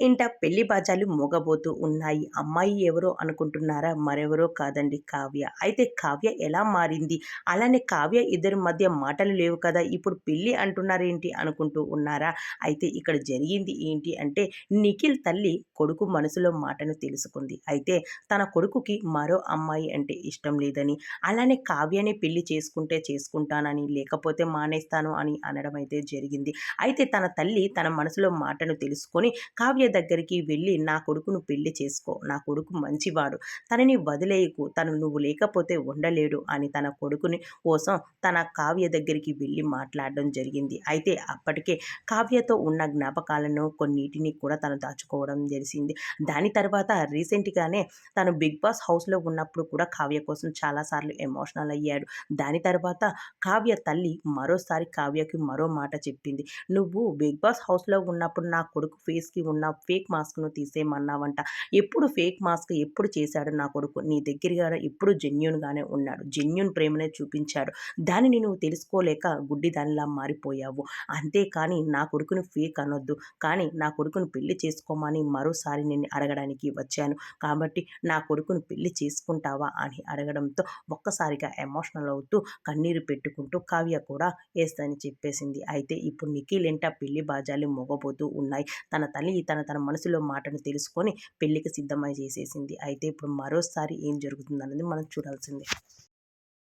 ఇంట పెళ్ళి బాజాలు మోగబోతూ ఉన్నాయి. అమ్మాయి ఎవరో అనుకుంటున్నారా? మరెవరో కాదండి కావ్య. అయితే కావ్య ఎలా మారింది? అలానే కావ్య ఇద్దరి మధ్య మాటలు లేవు కదా? ఇప్పుడు పెళ్ళి అంటున్నారేంటి అనుకుంటూ ఉన్నారా? అయితే ఇక్కడ జరిగింది ఏంటి అంటే నిఖిల్ తల్లి కొడుకు మనసులో మాటను తెలుసుకుంది. అయితే తన కొడుకుకి మరో అమ్మాయి అంటే ఇష్టం లేదని అలానే కావ్యనే పెళ్ళి చేసుకుంటే చేసుకుంటానని లేకపోతే మానేస్తాను అని అనడం అయితే జరిగింది. అయితే తన తల్లి తన మనసులో మాటను తెలుసుకొని కావ్య దగ్గరికి వెళ్ళి నా కొడుకును పెళ్ళి చేసుకో. నా కొడుకు మంచివాడు. తనని వదిలేయకు. తను నువ్వు లేకపోతే ఉండలేడు అని తన కొడుకుని కోసం తన కావ్య దగ్గరికి వెళ్ళి మాట్లాడడం జరిగింది. అయితే అప్పటికే కావ్యతో ఉన్న జ్ఞాపకాలను కొన్నిటిని కూడా తను దాచుకోవడం జరిగింది దాని తర్వాత రీసెంట్గానే తను బిగ్ బాస్ హౌస్లో ఉన్నప్పుడు కూడా కావ్య కోసం చాలాసార్లు ఎమోషనల్ అయ్యాడు. దాని తర్వాత కావ్య తల్లి మరోసారి కావ్యకి మరో మాట చెప్పింది. నువ్వు బిగ్ బాస్ హౌస్లో ఉన్నప్పుడు నా కొడుకు ఫేస్కి ఉన్న ఫేక్ మాస్క్ను తీసేయమన్నావంట. ఎప్పుడు ఫేక్ మాస్క్ ఎప్పుడు చేశాడు నా కొడుకు? నీ దగ్గరగా ఎప్పుడు జెన్యున్గానే ఉన్నాడు. జెన్యున్ ప్రేమనే చూపించాడు. దానిని నువ్వు తెలుసుకోలేక గుడ్డి దానిలా మారిపోయావు. అంతేకాని నా కొడుకుని ఫేక్ అనొద్దు. కానీ నా కొడుకును పెళ్ళి చేసుకోమని మరోసారి నేను అడగడానికి వచ్చాను. కాబట్టి నా కొడుకును పెళ్ళి చేసుకుంటావా అని అడగడంతో ఒక్కసారిగా ఎమోషనల్ అవుతూ కన్నీరు పెట్టుకుంటూ కావ్య కూడా వేస్తని చెప్పేసింది. అయితే ఇప్పుడు నిఖిల్ ఏంటా పెళ్ళి బాజాలు మొగబోతూ ఉన్నాయి. తన తల్లి తన తన మనసులో మాటను తెలుసుకొని పెళ్ళికి సిద్ధమై చేసేసింది. అయితే ఇప్పుడు మరోసారి ఏం జరుగుతుందన్నది మనం చూడాల్సిందే.